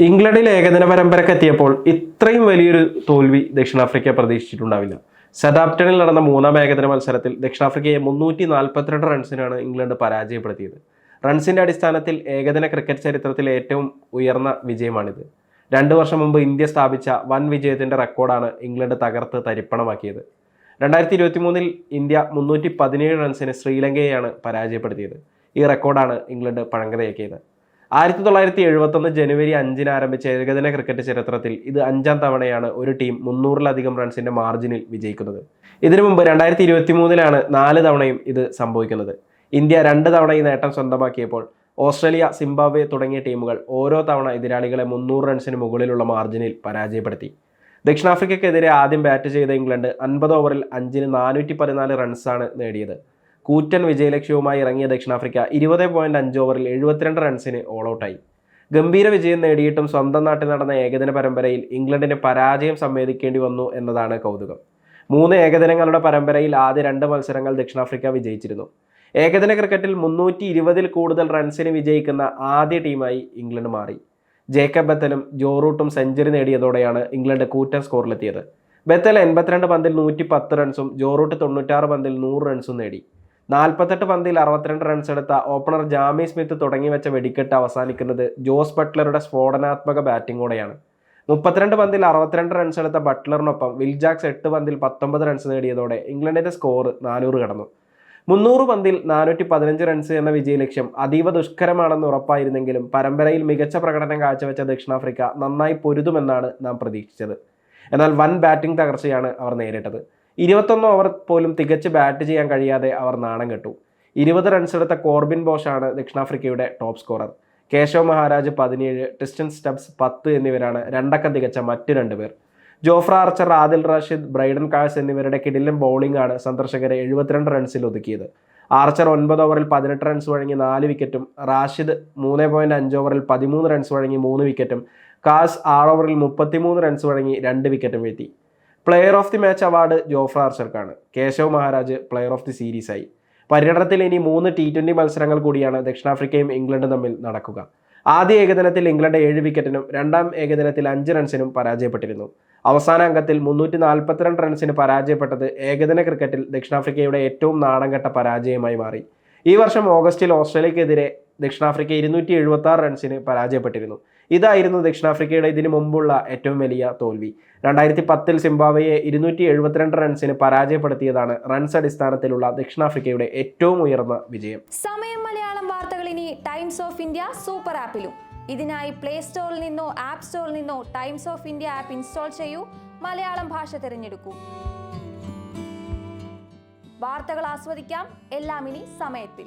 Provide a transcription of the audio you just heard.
ഇംഗ്ലണ്ടിൽ ഏകദിന പരമ്പരക്ക് എത്തിയപ്പോൾ ഇത്രയും വലിയൊരു തോൽവി ദക്ഷിണാഫ്രിക്ക പ്രതീക്ഷിച്ചിട്ടുണ്ടാവില്ല. സദാപ്റ്റണിൽ നടന്ന മൂന്നാം ഏകദിന മത്സരത്തിൽ ദക്ഷിണാഫ്രിക്കയെ മുന്നൂറ്റി നാൽപ്പത്തിരണ്ട് റൺസിനാണ് ഇംഗ്ലണ്ട് പരാജയപ്പെടുത്തിയത്. റൺസിന്റെ അടിസ്ഥാനത്തിൽ ഏകദിന ക്രിക്കറ്റ് ചരിത്രത്തിലെ ഏറ്റവും ഉയർന്ന വിജയമാണിത്. രണ്ട് വർഷം മുമ്പ് ഇന്ത്യ സ്ഥാപിച്ച വൻ വിജയത്തിന്റെ റെക്കോർഡാണ് ഇംഗ്ലണ്ട് തകർത്ത് തരിപ്പണമാക്കിയത്. രണ്ടായിരത്തി ഇരുപത്തി മൂന്നിൽ ഇന്ത്യ മുന്നൂറ്റി പതിനേഴ് റൺസിന് ശ്രീലങ്കയെയാണ് പരാജയപ്പെടുത്തിയത്. ഈ റെക്കോർഡാണ് ഇംഗ്ലണ്ട് പഴങ്കതയാക്കിയത്. ആയിരത്തി തൊള്ളായിരത്തി എഴുപത്തൊന്ന് ജനുവരി അഞ്ചിന് ആരംഭിച്ച ഏകദിന ക്രിക്കറ്റ് ചരിത്രത്തിൽ ഇത് അഞ്ചാം തവണയാണ് ഒരു ടീം മുന്നൂറിലധികം റൺസിന്റെ മാർജിനിൽ വിജയിക്കുന്നത്. ഇതിനു മുമ്പ് രണ്ടായിരത്തി ഇരുപത്തി മൂന്നിലാണ് നാല് തവണയും ഇത് സംഭവിക്കുന്നത്. ഇന്ത്യ രണ്ട് തവണ ഈ നേട്ടം സ്വന്തമാക്കിയപ്പോൾ ഓസ്ട്രേലിയ സിംബാബ്വെ തുടങ്ങിയ ടീമുകൾ ഓരോ തവണ എതിരാളികളെ മുന്നൂറ് റൺസിന് മുകളിലുള്ള മാർജിനിൽ പരാജയപ്പെടുത്തി. ദക്ഷിണാഫ്രിക്കയ്ക്കെതിരെ ആദ്യം ബാറ്റ് ചെയ്ത ഇംഗ്ലണ്ട് അൻപത് ഓവറിൽ അഞ്ചിന് നാനൂറ്റി പതിനാല് റൺസാണ് നേടിയത്. കൂറ്റൻ വിജയലക്ഷ്യവുമായി ഇറങ്ങിയ ദക്ഷിണാഫ്രിക്ക ഇരുപത് പോയിന്റ് അഞ്ച് ഓവറിൽ എഴുപത്തിരണ്ട് റൺസിന് ഓൾ ഔട്ടായി ഗംഭീര വിജയം നേടിയിട്ടും സ്വന്തം നാട്ടിൽ നടന്ന ഏകദിന പരമ്പരയിൽ ഇംഗ്ലണ്ടിന് പരാജയം സംവേദിക്കേണ്ടി വന്നു എന്നതാണ് കൗതുകം. മൂന്ന് ഏകദിനങ്ങളുടെ പരമ്പരയിൽ ആദ്യ രണ്ട് മത്സരങ്ങൾ ദക്ഷിണാഫ്രിക്ക വിജയിച്ചിരുന്നു. ഏകദിന ക്രിക്കറ്റിൽ മുന്നൂറ്റി ഇരുപതിൽ കൂടുതൽ റൺസിന് വിജയിക്കുന്ന ആദ്യ ടീമായി ഇംഗ്ലണ്ട് മാറി. ജേക്കബ് ബത്തലും ജോറൂട്ടും സെഞ്ചുറി നേടിയതോടെയാണ് ഇംഗ്ലണ്ട് കൂറ്റൻ സ്കോറിലെത്തിയത് ബത്തൽ എൺപത്തിരണ്ട് പന്തിൽ നൂറ്റി പത്ത് റൺസും ജോറൂട്ട് തൊണ്ണൂറ്റാറ് പന്തിൽ നൂറ് റൺസും നേടി. നാൽപ്പത്തെട്ട് പന്തിൽ അറുപത്തിരണ്ട് റൺസ് എടുത്ത ഓപ്പണർ ജാമി സ്മിത്ത് തുടങ്ങി വെച്ച വെടിക്കെട്ട് അവസാനിക്കുന്നത് ജോസ് ബട്ട്ലറുടെ സ്ഫോടനാത്മക ബാറ്റിംഗോടെയാണ് മുപ്പത്തിരണ്ട് പന്തിൽ അറുപത്തിരണ്ട് റൺസ് എടുത്ത ബട്ട്ലറിനൊപ്പം വിൽജാക്സ് എട്ട് പന്തിൽ പത്തൊമ്പത് റൺസ് നേടിയതോടെ ഇംഗ്ലണ്ടിന്റെ സ്കോർ നാനൂറ് കടന്നു. മുന്നൂറ് പന്തിൽ നാനൂറ്റി പതിനഞ്ച് റൺസ് എന്ന വിജയലക്ഷ്യം അതീവ ദുഷ്കരമാണെന്ന് ഉറപ്പായിരുന്നെങ്കിലും പരമ്പരയിൽ മികച്ച പ്രകടനം കാഴ്ചവെച്ച ദക്ഷിണാഫ്രിക്ക നന്നായി പൊരുതുമെന്നാണ് നാം പ്രതീക്ഷിച്ചത്. എന്നാൽ വൻ ബാറ്റിംഗ് തകർച്ചയാണ് അവർ നേരിട്ടത്. ഇരുപത്തൊന്ന് ഓവർ പോലും തികച്ച് ബാറ്റ് ചെയ്യാൻ കഴിയാതെ അവർ നാണം കെട്ടു. ഇരുപത് റൺസ് എടുത്ത കോർബിൻ ബോഷാണ് ദക്ഷിണാഫ്രിക്കയുടെ ടോപ്പ് സ്കോറർ കേശവ് മഹാരാജ് പതിനേഴ് ടിസ്റ്റൻ സ്റ്റബ്സ് പത്ത് എന്നിവരാണ് രണ്ടക്കം തികച്ച മറ്റു രണ്ടുപേർ Jofra Archer Adil Rashid Brydon Carse എന്നിവരുടെ കിടിലൻ ബൗളിംഗാണ് സന്ദർശകരെ എഴുപത്തിരണ്ട് റൺസിൽ ഒതുക്കിയത്. ആർച്ചർ ഒൻപത് ഓവറിൽ പതിനെട്ട് റൺസ് വഴങ്ങി നാല് വിക്കറ്റും റാഷിദ് മൂന്ന് പോയിന്റ് അഞ്ച് ഓവറിൽ പതിമൂന്ന് റൺസ് വഴങ്ങി മൂന്ന് വിക്കറ്റും കാസ് ആറ് ഓവറിൽ മുപ്പത്തിമൂന്ന് റൺസ് വഴങ്ങി രണ്ട് വിക്കറ്റും വീഴ്ത്തി. Player of the match award Jofra ആർച്ചർക്കാണ് Keshav Maharaj player of the series ആയി. പര്യടനത്തിൽ ഇനി മൂന്ന് ടി ട്വന്റി മത്സരങ്ങൾ കൂടിയാണ് ദക്ഷിണാഫ്രിക്കയും ഇംഗ്ലണ്ടും തമ്മിൽ നടക്കുക. ആദ്യ ഏകദിനത്തിൽ ഇംഗ്ലണ്ട് ഏഴ് വിക്കറ്റിനും രണ്ടാം ഏകദിനത്തിൽ അഞ്ച് റൺസിനും പരാജയപ്പെട്ടിരുന്നു. അവസാന അംഗത്തിൽ മുന്നൂറ്റി നാൽപ്പത്തിരണ്ട് റൺസിന് പരാജയപ്പെട്ടത് ഏകദിന ക്രിക്കറ്റിൽ ദക്ഷിണാഫ്രിക്കയുടെ ഏറ്റവും നാടൻകെട്ട പരാജയമായി മാറി. ഈ വർഷം ഓഗസ്റ്റിൽ ഓസ്ട്രേലിയക്കെതിരെ ദക്ഷിണാഫ്രിക്ക ഇരുന്നൂറ്റി എഴുപത്തി ആറ് റൺസിന് പരാജയപ്പെട്ടിരുന്നു. ഇതായിരുന്നു ദക്ഷിണാഫ്രിക്കയുടെ ഇതിനു മുമ്പുള്ള ഏറ്റവും വലിയ തോൽവി. രണ്ടായിരത്തി പത്തിൽ സിംബാബ്വെയെ ഇരുന്നൂറ്റി എഴുപത്തിരണ്ട് റൺസിന് പരാജയപ്പെടുത്തിയതാണ് റൺസ് അടിസ്ഥാനത്തിലുള്ള ദക്ഷിണാഫ്രിക്കയുടെ ഏറ്റവും ഉയർന്ന വിജയം. സമയം മലയാളം വാർത്തകൾ ഇനി ടൈംസ് ഓഫ് ഇന്ത്യ സൂപ്പർ ആപ്പിലും. ഇതിനായി പ്ലേ സ്റ്റോറിൽ നിന്നോ ആപ്പ് സ്റ്റോറിൽ നിന്നോ Times of India app install ചെയ്യൂ. മലയാളം ഭാഷ തിരഞ്ഞെടുക്കൂ. വാർത്തകൾ ആസ്വദിക്കാം. എല്ലാം ഇനി സമയത്തിൽ.